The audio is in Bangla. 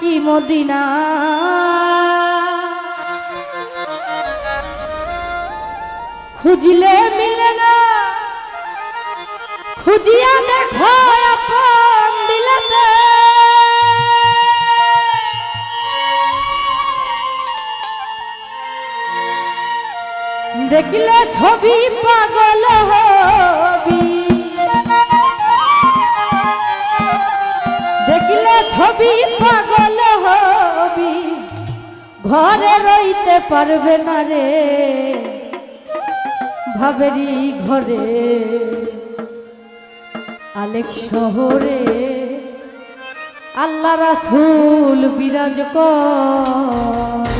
নাকি মদিনা? খুঁজলে মিলে না। খুঁজিয়া দেখো দেখলে ছবি পাগল হবি। ছবি পাগল হবি। ঘরে রইতে পারবে না রে। ভাবেরি ঘরে। আলেক শহরে আল্লাহ রাসূল বিরাজ করে।